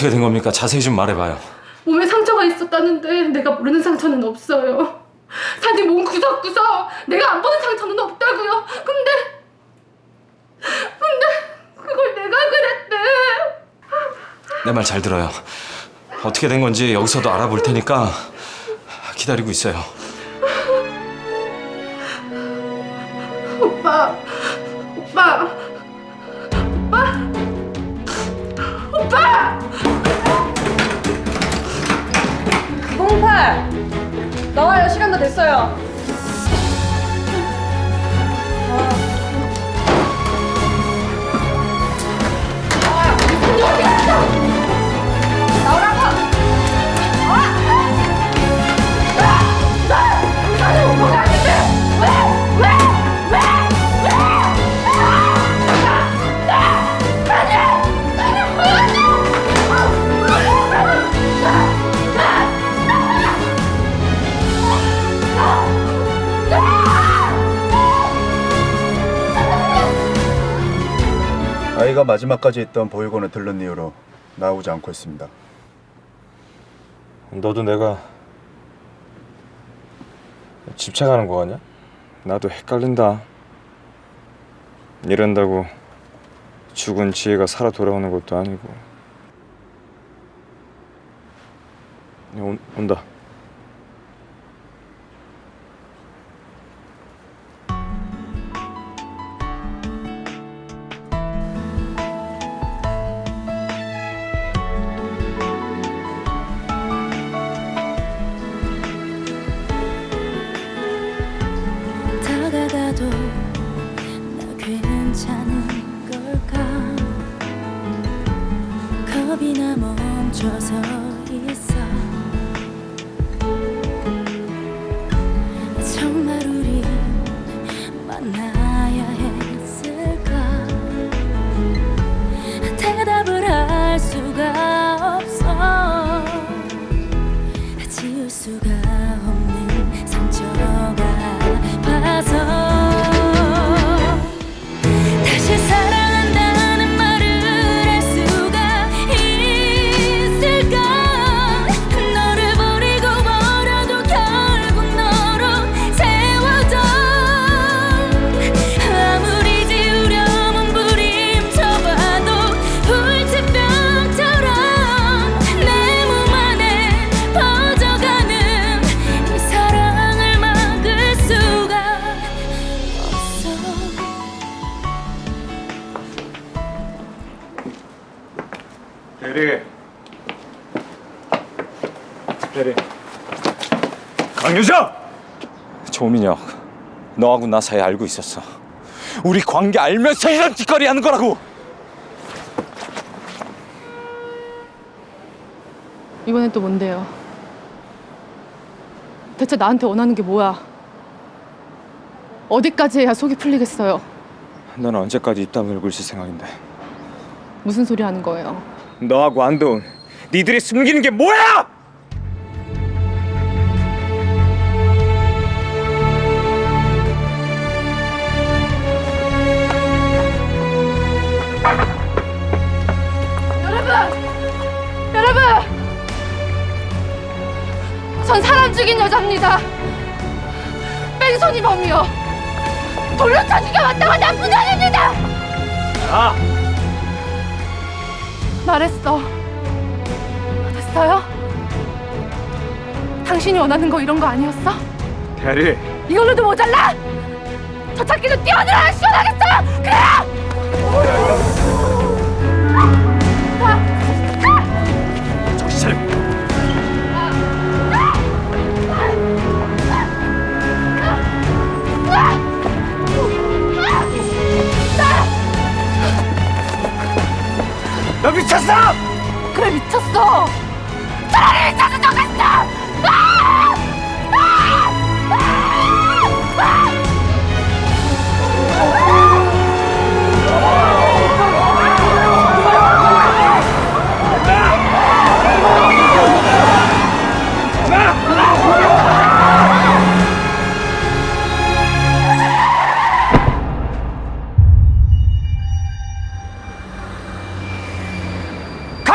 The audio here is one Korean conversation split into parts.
어떻게 된 겁니까? 자세히 좀 말해봐요. 몸에 상처가 있었다는데 내가 모르는 상처는 없어요. 산지 몸 구석구석 내가 안 보는 상처는 없다고요. 근데 근데 그걸 내가 그랬대. 내 말 잘 들어요. 어떻게 된 건지 여기서도 알아볼 테니까 기다리고 있어요. 오빠, 오빠, 오빠, 오빠. 08 나와요. 시간 다 됐어요. 아 이가 마지막까지 있던 보육원에 들른 이후로 나오지 않고 있습니다. 너도 내가 집착하는 거 같냐? 나도 헷갈린다. 이런다고 죽은 지혜가 살아 돌아오는 것도 아니고. 온, 온다. 나 멈춰서 대리. 강유정! 조민혁, 너하고 나 사이 알고 있었어. 우리 관계 알면서 이런 짓거리 하는 거라고. 이번엔 또 뭔데요? 대체 나한테 원하는 게 뭐야? 어디까지 해야 속이 풀리겠어요? 넌 언제까지 입 다물고 있을 생각인데? 무슨 소리 하는 거예요? 너하고 안도훈, 니들이 숨기는 게 뭐야? 전 사람 죽인 여자입니다. 뺑소니 범이요. 돌려차기가 왔다고 나쁜 년입니다. 아! 말했어. 됐어요? 당신이 원하는 거 이런 거 아니었어? 대리. 이걸로도 모자라? 저 찾기도 뛰어들어야 시원하겠어요! 그래요! 미쳤어! 그래 미쳤어! 차라리 미쳐서 죽겠어!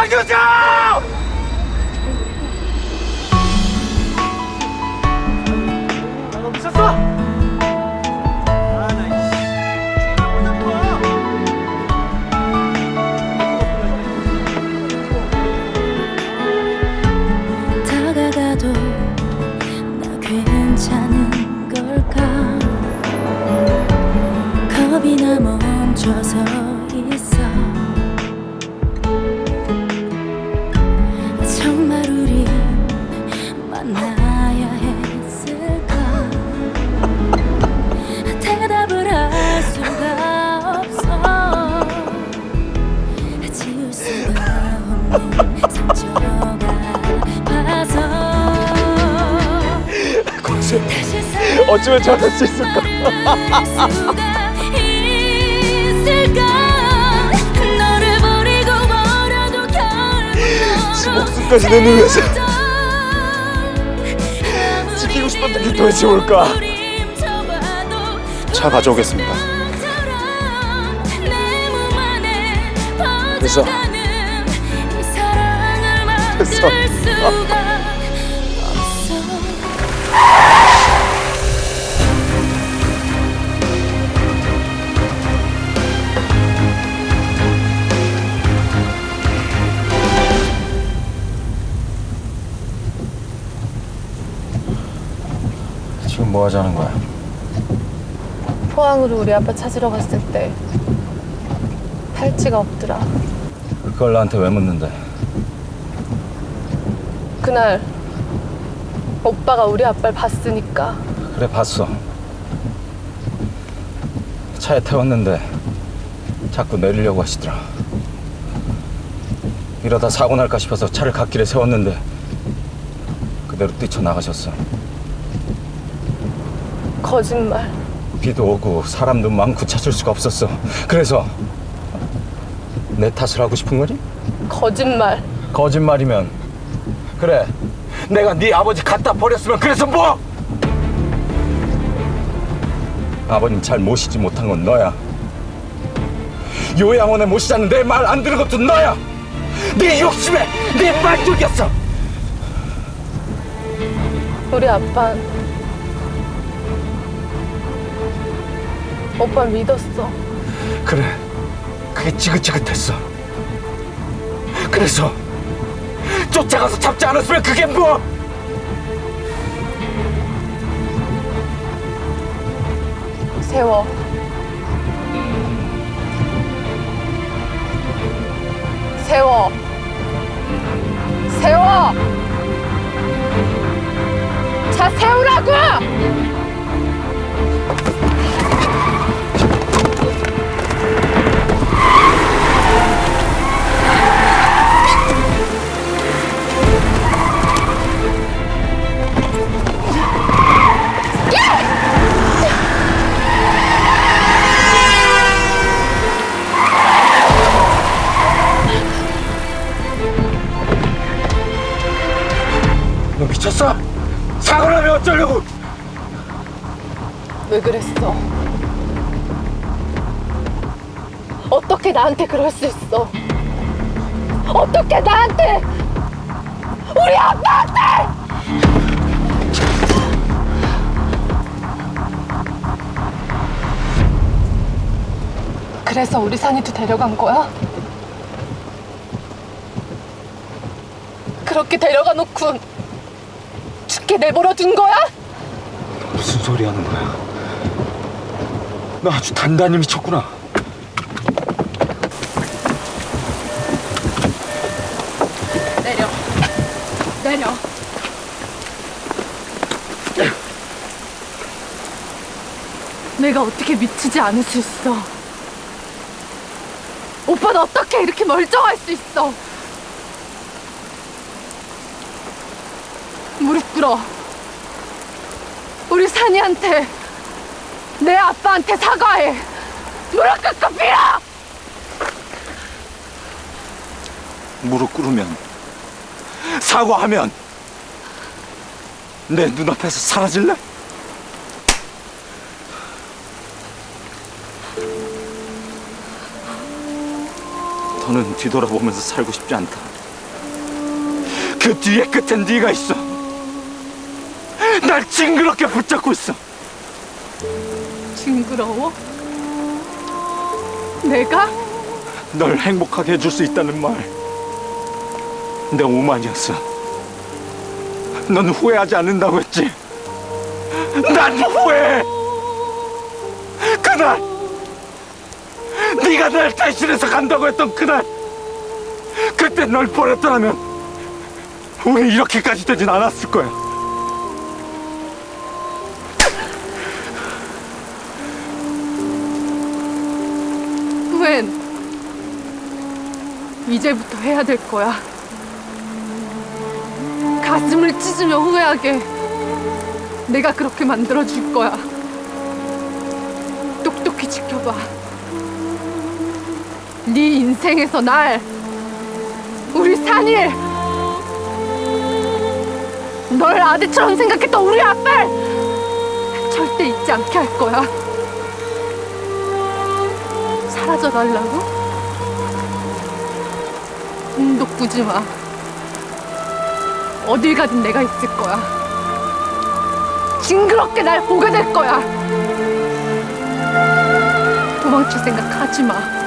장유정! 다가가도 나 괜찮은 걸까? 겁이 나 멈춰서 어쩌면 저럴 수 있을까? 결국 목숨까지 내놓으면서 지키고 싶었던 게 도대체 뭘까? 차 가져오겠습니다. 됐어. 됐어. 뭐 하자는 거야? 포항으로 우리 아빠 찾으러 갔을 때 팔찌가 없더라. 그걸 나한테 왜 묻는데? 그날 오빠가 우리 아빠를 봤으니까 그래 봤어. 차에 태웠는데 자꾸 내리려고 하시더라. 이러다 사고 날까 싶어서 차를 갓길에 세웠는데 그대로 뛰쳐나가셨어. 거짓말. 비도 오고 사람도 많고 찾을 수가 없었어. 그래서 내 탓을 하고 싶은 거지? 거짓말. 거짓말이면 그래 내가 네 아버지 갖다 버렸으면 그래서 뭐? 아버님 잘 모시지 못한 건 너야 요양원에 모시자는 내 말 안 들은 것도 너야 네 욕심에 네 말뚝이었어 우리 아빠 오빠 믿었어. 그래 그게 지긋지긋했어 그래서 쫓아가서 잡지 않았으면 그게 뭐? 세워. 세워. 세워. 자, 세우라고! 왜 그랬어? 어떻게 나한테 그럴 수 있어? 어떻게 나한테! 우리 아빠한테! 그래서 우리 산이도 데려간 거야? 그렇게 데려가 놓고 죽게 내버려 둔 거야? 무슨 소리 하는 거야? 너 아주 단단히 미쳤구나. 내려. 내려. 내가 어떻게 미치지 않을 수 있어? 오빠는 어떻게 이렇게 멀쩡할 수 있어? 무릎 꿇어. 우리 산이한테, 내 아빠한테 사과해. 무릎 꿇고 빌어! 무릎 꿇으면 사과하면 내 눈앞에서 사라질래? 더는 뒤돌아보면서 살고 싶지 않다. 그 뒤에 끝엔 네가 있어. 날 징그럽게 붙잡고 있어. 징그러워? 내가? 널 행복하게 해줄 수 있다는 말. 내 오만이었어. 넌 후회하지 않는다고 했지. 난 후회해. 그날 네가 날 대신해서 간다고 했던 그날 그때 널 버렸더라면 우리 이렇게까지 되진 않았을 거야. 이제부터 해야 될 거야. 가슴을 찢으며 후회하게 내가 그렇게 만들어 줄 거야. 똑똑히 지켜봐. 네 인생에서 날 우리 산일 널 아들처럼 생각했던 우리 아빠를 절대 잊지 않게 할 거야. 사라져 달라고? 꿈도 꾸지 마. 어딜 가든 내가 있을 거야. 징그럽게 날 보게 될 거야. 도망칠 생각 하지 마.